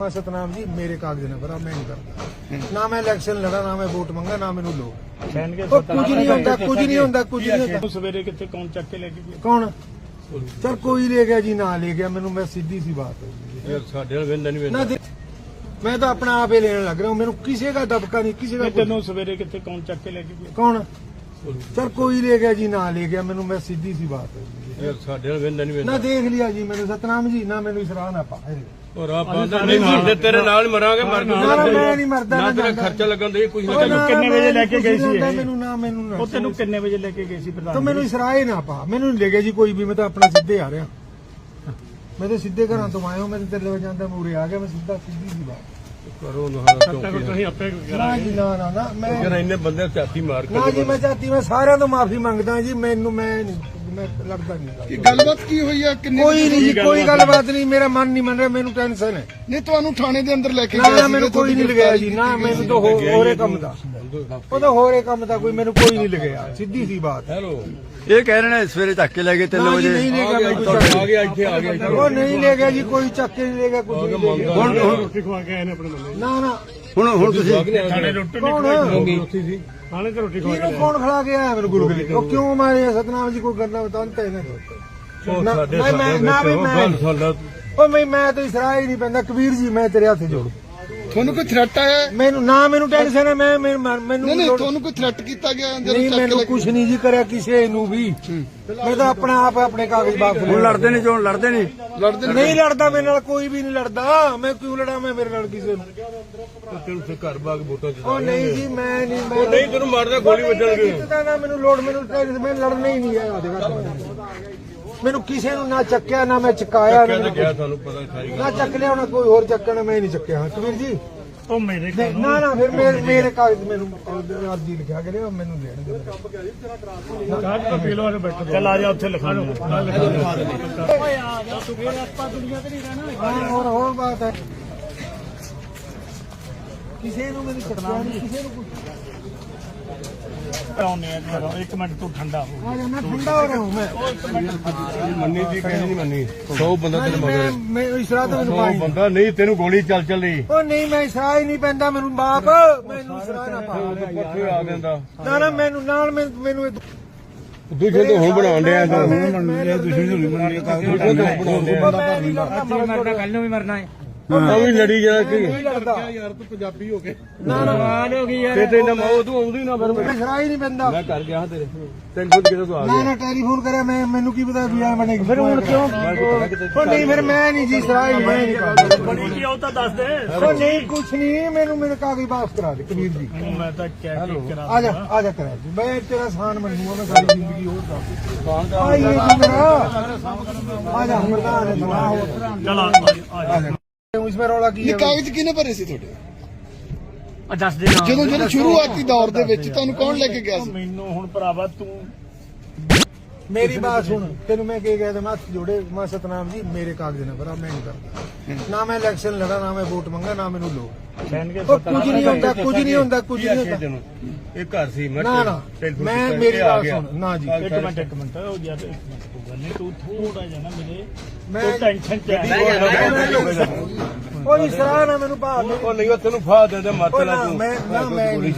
ਮੈਂ ਸਤਨਾਮ ਜੀ ਮੇਰੇ ਕਾਗਜ਼ ਨੇ ਭਰਾ ਮੈਂ ਨਹੀਂ ਕਰਦਾ। ਨਾ ਮੈਂ ਇਲੈਕਸ਼ਨ ਲੜਾ ਨਾ ਮੈਂ ਵੋਟ ਮੰਗਾ ਨਾ ਮੈਨੂੰ ਲੋ ਉਹ ਕੁਝ ਨਹੀਂ ਹੁੰਦਾ ਕੁਝ ਨਹੀਂ ਹੁੰਦਾ ਕੁਝ ਨਹੀਂ ਹੁੰਦਾ। ਸਵੇਰੇ ਕਿੱਥੇ ਕੌਣ ਚੱਕ ਕੇ ਲੈ ਕੇ ਗਿਆ? ਕੌਣ? ਚਲ ਕੋਈ ਲੈ ਗਿਆ ਜੀ ਨਾ ਲੈ ਗਿਆ ਮੈਨੂੰ ਮੈਂ ਸਿੱਧੀ ਸੀ ਬਾਤ ਸਾਡੇ ਨਾਲ ਵੇਂਦਾ ਨਹੀਂ ਮੈਂ ਤਾਂ ਆਪਣਾ ਆਪ ਹੀ ਲੈਣ ਲੱਗ ਰਿਹਾ ਮੈਨੂੰ ਕਿਸੇ ਦਾ ਦਬਕਾ ਨਹੀਂ ਕਿਸੇ ਦਾ ਤੈਨੂੰ ਸਵੇਰੇ ਕਿੱਥੇ ਕੌਣ ਚੱਕ ਕੇ ਲੈ ਕੇ ਗਿਆ? ਕੌਣ? ਚਲ ਕੋਈ ਲੈ ਗਿਆ ਜੀ ਨਾ ਲੈ ਗਿਆ ਮੈਨੂੰ ਮੈਂ ਸਿੱਧੀ ਸੀ ਬਾਤ। ਹੈ ਯਾਰ ਸਾਡੇ ਨਾਲ ਵੇਂਦਾ ਨਹੀਂ ਨਾ ਦੇਖ ਲਿਆ ਜੀ ਮੈਨੂੰ ਸਤਨਾਮ ਜੀ ਨਾ ਮੈਨੂੰ ਇਸਰਾਹ ਨਾ ਪਾ। ਔਰ ਆਪਾਂ ਤਾਂ ਨਹੀਂ ਮਰਦੇ ਤੇਰੇ ਨਾਲ ਮਰਾਂਗੇ ਮਰ ਨਾ ਨਾ ਮੈਂ ਨਹੀਂ ਮਰਦਾ ਨਾ ਨਾ ਤੇਰਾ ਜਾਂਦਾ। ਖਰਚਾ ਲੱਗਣ ਦੇ ਕੁਝ ਉਹ ਨਾ ਨਾ, ਕਿੰਨੇ ਵਜੇ ਲੈ ਕੇ ਗਈ ਸੀ ਇਹ? ਮੈਨੂੰ ਨਾ ਮੈਨੂੰ ਨਾ। ਉਹ ਤੈਨੂੰ ਕਿੰਨੇ ਵਜੇ ਲੈ ਕੇ ਗਏ ਸੀ ਪ੍ਰਧਾਨ ਤਾਂ ਮੈਨੂੰ ਇਸਰਾਹ ਹੀ ਨਾ ਪਾ। ਮੈਨੂੰ ਨਹੀਂ ਲੈ ਗਿਆ ਜੀ ਕੋਈ ਵੀ ਮੈਂ ਤਾਂ ਆਪਣਾ ਸਿੱਧੇ ਆ ਰਿਹਾ। ਮੈਂ ਤਾਂ ਸਿੱਧੇ ਘਰਾਂ ਤੋਂ ਆਇਆ ਹਾਂ ਮੈਂ ਤਾਂ ਤੇਰੇ ਵਿੱਚ ਜਾਂਦਾ ਮੂਰੇ ਆ ਗਿਆ ਮੈਂ ਸਿੱਧਾ ਸਿੱਧੀ ਸੀ ਬਾਤ। ਕਰੋ ਨਾ ਤੱਕ ਤੁਸੀਂ ਆਪੇ ਨਾ ਜੀ ਨਾ ਨਾ ਨਾ ਮੈਂ ਯਾਰ ਇੰਨੇ ਬੰਦੇ ਝਾਤੀ ਮਾਰ ਕੇ ਨਾ ਜੀ ਮੈਂ ਚਾਹਤੀ ਮੈਂ ਸਾਰਿਆਂ ਤੋਂ ਮਾਫੀ ਮੰਗਦਾ ਜੀ ਮੈਨੂੰ ਮੈਂ ਨਹੀਂ ਮੈਂ ਲੜਦਾ ਕੀ ਨਹੀਂ ਗੱਲਬਾਤ ਕੀ ਹੋਈ ਆ? ਕਿੰਨੇ ਕੋਈ ਨਹੀਂ ਜੀ ਕੋਈ ਗੱਲਬਾਤ ਨਹੀਂ ਮੇਰਾ ਮਨ ਨਹੀਂ ਮੰਨ ਰਿਹਾ ਮੈਨੂੰ ਟੈਨਸ਼ਨ ਹੈ। ਨਹੀਂ ਤੁਹਾਨੂੰ ਥਾਣੇ ਦੇ ਅੰਦਰ ਲੈ ਕੇ ਨਾ ਮੈਨੂੰ ਕੋਈ ਨਹੀਂ ਲਗਾਇਆ ਜੀ ਨਾ ਮੈਨੂੰ ਤਾਂ ਹੋਰੇ ਕੰਮ ਦਾ। ਉਹ ਤਾਂ ਹੋਰੇ ਕੰਮ ਦਾ ਕੋਈ ਮੈਨੂੰ ਕੋਈ ਨਹੀਂ ਲਗਾਇਆ। ਸਿੱਧੀ ਸੀ ਬਾਤ। ਹੈਲੋ। ਇਹ ਕਹਿ ਰਹੇ ਨੇ ਸਵੇਰੇ ਚੱਕ ਕੇ ਲੈ ਗਏ 3 ਨਾ ਜੀ ਵਜੇ। ਨਹੀਂ ਲੈ ਗਿਆ ਮੈਂ ਕੋਈ ਚੱਕ ਆ ਗਿਆ ਇੱਥੇ ਆ ਗਿਆ ਇੱਥੇ। ਉਹ ਨਹੀਂ ਲੈ ਗਿਆ ਜੀ ਕੋਈ ਚੱਕ ਕੇ ਨਹੀਂ ਲੈ ਗਿਆ ਕੁਝ ਨਹੀਂ ਹੁਣ ਹੁਣ ਰੋਟੀ ਖਵਾ ਕੇ ਆਏ ਨੇ ਆਪਣੇ ਨਾ ਨਾ ਹੁਣ ਹੁਣ ਤੁਸੀਂ ਥਾਣੇ ਰੋਟੀ ਨਹੀਂ ਕੌਣ? ਖਵਾਈ ਉੱਥੇ ਸੀ। ਥਾਣੇ ਤੇ ਰੋਟੀ ਖਵਾ ਕੇ ਕਿਹਨੂੰ ਕੌਣ ਖਿਲਾ ਕੇ ਆਇਆ ਮੈਨੂੰ ਗੁਰਗਲੀ ਉਹ ਕਿਉਂ ਮਾਰੇ ਸਤਨਾਮ ਜੀ ਕੋਈ ਗੱਲਾਂ ਬਤਾਉਂਦੇ ਨੇ। ਉਹ ਨਾ- ਸਾਡੇ ਮੈਂ- ਨਾ ਵੀ ਉਹ ਮੈਂ- ਗੱਲ ਉਹ ਮੈਂ ਮੈਂ ਤਾਂ ਇਸਰਾਹ ਹੀ ਨਹੀਂ ਪੈਂਦਾ। ਕਬੀਰ ਜੀ ਮੈਂ ਤੇਰੇ ਹੱਥ ਜੋੜ। ਤੁਹਾਨੂੰ ਕੋਈ ਥ੍ਰੈਟ ਆਇਆ? ਹੈ? ਮੈਨੂੰ ਨਾ ਮੈਨੂੰ ਟੈਨਸ਼ਨ ਹੈ ਮੈਂ ਮੈਨੂੰ ਮੈਨੂੰ ਨਹੀਂ ਨਹੀਂ ਲੋੜ- ਤੁਹਾਨੂੰ ਕੋਈ ਥ੍ਰੈਟ ਕੀਤਾ ਗਿਆ ਜਦੋਂ ਨਹੀਂ ਮੈਨੂੰ ਕੁਝ ਨਹੀਂ ਜੀ ਕਰਿਆ ਕਿਸੇ ਨੂੰ ਵੀ। ਮੈਂ ਤਾਂ ਆਪਣਾ ਆਪ ਆਪਣੇ ਕਾਗਜ਼ ਬਾਪ ਹੁਣ ਲੜਦੇ ਨੇ ਜੋ ਲੜਦੇ ਨੇ ਲੜਦੇ ਨੇ ਨਹੀਂ ਲੜਦਾ ਮੇਰੇ ਨਾਲ ਕੋਈ ਵੀ ਨਹੀਂ ਲੜਦਾ। ਮੈਂ ਕਿਉਂ ਲੜਾਂ ਮੈਂ ਮੇਰੇ ਨਾਲ ਕਿਸੇ ਨੂੰ? ਤੈਨੂੰ ਫਿਰ ਘਰ ਬਾਗ ਵੋਟਾਂ ਚ ਉਹ ਨਹੀਂ ਜੀ ਮੈਂ ਨਹੀਂ ਮੈਂ ਨਹੀਂ ਤੈਨੂੰ ਮਾਰਦਾ ਗੋਲੀ ਵੱਜਣਗੇ। ਕਿਤੇ ਨਾ ਮੈਨੂੰ ਲੋੜ ਮੈਨੂੰ ਟੈਨਸ਼ਨ ਮੈਂ ਲੜਨਾ ਹੀ ਨਹੀਂ ਹੈ। ਉਹਦੇ ਮੈਨੂੰ ਕਿਸੇ ਨੂੰ ਨਾ ਚੱਕਿਆ ਨਾ ਮੈਂ ਚਕਾਇਆ ਨਾ ਗਿਆ ਤੁਹਾਨੂੰ ਪਤਾ ਸਾਰੀ ਨਾ ਚੱਕ ਲਿਆ ਉਹਨਾਂ ਕੋਈ ਹੋਰ ਚੱਕਣ ਮੈਂ ਨਹੀਂ ਚੱਕਿਆ। ਕਬੀਰ ਜੀ? ਉਹ ਮੇਰੇ ਨਹੀਂ, ਨਾ। ਨਾ ਫਿਰ ਮੇਰੇ ਮੇਰੇ ਕਾਗਜ਼ ਮੈਨੂੰ ਅਰਜੀ ਲਿਖਿਆ ਕਰੇ ਮੈਨੂੰ ਲੈਣ ਦੇ ਕਾਹਦ ਤੋਂ ਪੀ ਲੋ ਆ ਬੈਠੋ। ਚੱਲ ਆ ਜਾ ਉੱਥੇ ਲਿਖਾ ਲਓ ਹੋਰ ਹੋਰ ਬਾਤ ਹੈ। ਕਿਸੇ ਨੂੰ ਮੈਨੂੰ ਚੱਕਿਆ ਨਹੀਂ ਕਿਸੇ ਨੂੰ ਕੁਛ ਆਉਨੇ ਆ ਘਰੋਂ। ਇੱਕ ਮਿੰਟ ਤੂੰ ਠੰਡਾ ਹੋ ਜਾ ਮੈਂ ਠੰਡਾ ਹੋ ਰਿਹਾ ਹੂੰ ਮੈਂ ਮੰਨੀ ਦੀ ਕਹਿੰਦੀ ਨਹੀਂ ਮੰਨੀ 100 ਬੰਦਾ ਜੀ, ਤੇਰੇ ਮੈਂ ਮਗਰ ਮੈਂ ਇਸਰਾ ਤਾਂ ਮੈਨੂੰ 100 ਪਾਣੀ ਬੰਦਾ ਨਹੀਂ ਤੈਨੂੰ ਗੋਲੀ ਚੱਲ ਚੱਲ ਰਹੀ ਉਹ ਨਹੀਂ ਮੈਂ ਇਸਰਾ ਹੀ ਨਹੀਂ ਪੈਂਦਾ ਮੈਨੂੰ ਬਾਪ ਮੈਨੂੰ ਇਸਰਾ ਨਾ ਪਾ ਪੱਥੇ ਆ ਜਾਂਦਾ ਨਾ ਨਾ ਮੈਨੂੰ ਨਾਲ ਮੈਂ- ਮੈਨੂੰ ਇਹ ਦੂਜੇ ਤੋਂ ਹੁਣ ਬਣਾਉਣ ਡਿਆ ਤੂੰ ਦੂਸਰੀ ਦੂਜੇ ਤੋਂ ਹੁਣ ਬਣਾਉਣ ਡਿਆ ਮਰਦਾ ਕੱਲ ਨੂੰ ਵੀ ਮਰਨਾ ਹੈ ਆ ਵੀ ਲੜੀ ਜਾ ਕੇ? ਯਾਰ ਤੂੰ ਪੰਜਾਬੀ ਹੋ ਕੇ। ਨਾ ਨਾ ਹੋ ਗਈ ਤੇ ਤੇ ਨਾ ਮਾਉ ਤੂੰ ਆਉਂਦੀ ਨਾ ਫਿਰ ਮੈਂ ਹੀ ਨਹੀਂ ਪੈਂਦਾ। ਮੈਂ ਕਰ ਗਿਆ ਤੇਰੇ। ਟੈਲੀਫੋਨ ਕਿਤੇ ਤੋਂ ਆ ਨਾ ਨਾ ਟੈਲੀਫੋਨ ਕਰਿਆ ਮੈਂ ਮੈਨੂੰ ਕੀ ਪਤਾ ਵੀ ਆ ਬਣੇਗੀ ਫਿਰ ਹੁਣ ਕਿਉਂ? ਉਹ ਨਹੀਂ ਫਿਰ ਮੈਂ ਨਹੀਂ ਜੀ ਇਸਰਾ ਹੀ ਮੈਂ ਨਹੀਂ ਕਰਦਾ ਬਣੀ ਕੀ ਉਹ ਤਾਂ ਦੱਸ ਦੇ। ਉਹ ਨਹੀਂ ਕੁਛ ਨਹੀਂ ਮੈਨੂੰ ਮੇਰੇ ਕਾਗਜ਼ ਵਾਪਸ ਕਰਾ ਦੇ ਕਬੀਰ ਜੀ। ਮੈਂ ਤਾਂ ਕਹਿ ਕੇ ਕਰਾ ਆ ਜਾ ਆ ਜਾ ਕਰਾ ਜੀ ਮੈਂ ਤੇਰਾ ਸਾਨ ਮੰਨੂਗਾ ਮੈਂ ਸਾਰੀ ਜ਼ਿੰਦਗੀ ਹੋਰ ਦੱਸ ਜੀ ਮੇਰਾ। ਆ ਜਾ ਮਰਦਾਨ ਹੈ ਸੁਣਾ ਹੋ ਚੱਲ ਆ ਜਾ। ਇਸ ਮੇਂ ਰੌਲਾ ਕੀ ਇਹ ਹੈ? ਕਾਗਜ਼ ਕਿਹਨੇ ਭਰੇ ਸੀ ਤੁਹਾਡੇ? ਆ ਦੱਸ ਦੇ ਨਾ। ਜਦੋਂ ਜਦੋਂ ਸ਼ੁਰੂਆਤੀ ਦੌਰ ਦੇ ਵਿੱਚ ਤੁਹਾਨੂੰ ਕੌਣ ਲੈ ਕੇ ਗਿਆ ਸੀ? ਮੈਨੂੰ ਹੁਣ ਭਰਾਵਾ ਤੂੰ ਮੇਰੀ ਬਾਤ ਸੁਣ ਤੈਨੂੰ ਮੈਂ ਕੀ ਕਹਿ ਮੈਂ ਹੱਥ ਜੋੜੇ ਮੈਂ ਸਤਨਾਮ ਜੀ ਮੇਰੇ ਕਾਗਜ਼ ਨੇ ਭਰਾ ਮੈਂ ਨਹੀਂ ਕਰਦਾ। ਨਾ ਮੈਂ ਇਲੈਕਸ਼ਨ ਲੜਾ ਨਾ ਮੈਂ ਵੋਟ ਮੰਗਾ ਨਾ ਮੈਨੂੰ ਲੋ ਕੁਝ ਨਹੀਂ ਹੁੰਦਾ ਕੁਝ ਨਹੀਂ ਹੁੰਦਾ ਕੁਝ ਨਹੀਂ ਹੁੰਦਾ। ਤੈਨੂੰ ਇਹ ਘਰ ਸੀ ਮੈਂ ਨਾ ਨਾ ਮੈਂ ਮੇਰੀ ਬਾਤ। ਸੁਣ ਨਾ ਜੀ। ਇੱਕ ਮਿੰਟ ਇੱਕ ਮਿੰਟ ਉਹ ਯਾਰ ਇੱਕ ਮਿੰਟ ਨਹੀਂ ਤੂੰ ਥੋੜਾ ਜਿਹਾ ਨਾ ਮੇਰੇ ਮੈਂ ਟੈਨਸ਼ਨ ਚ ਹੈ ਕੋਈ ਸਰਾਹ ਨਾ ਮੈਨੂੰ ਭਾਲ ਉਹ ਨਹੀਂ ਉਹ ਤੈਨੂੰ ਫਾਹ ਦੇ ਦੇ ਮੱਤ ਲਾ ਤੂੰ। ਮੈਂ ਨਾ ਮੈਂ ਨਹੀਂ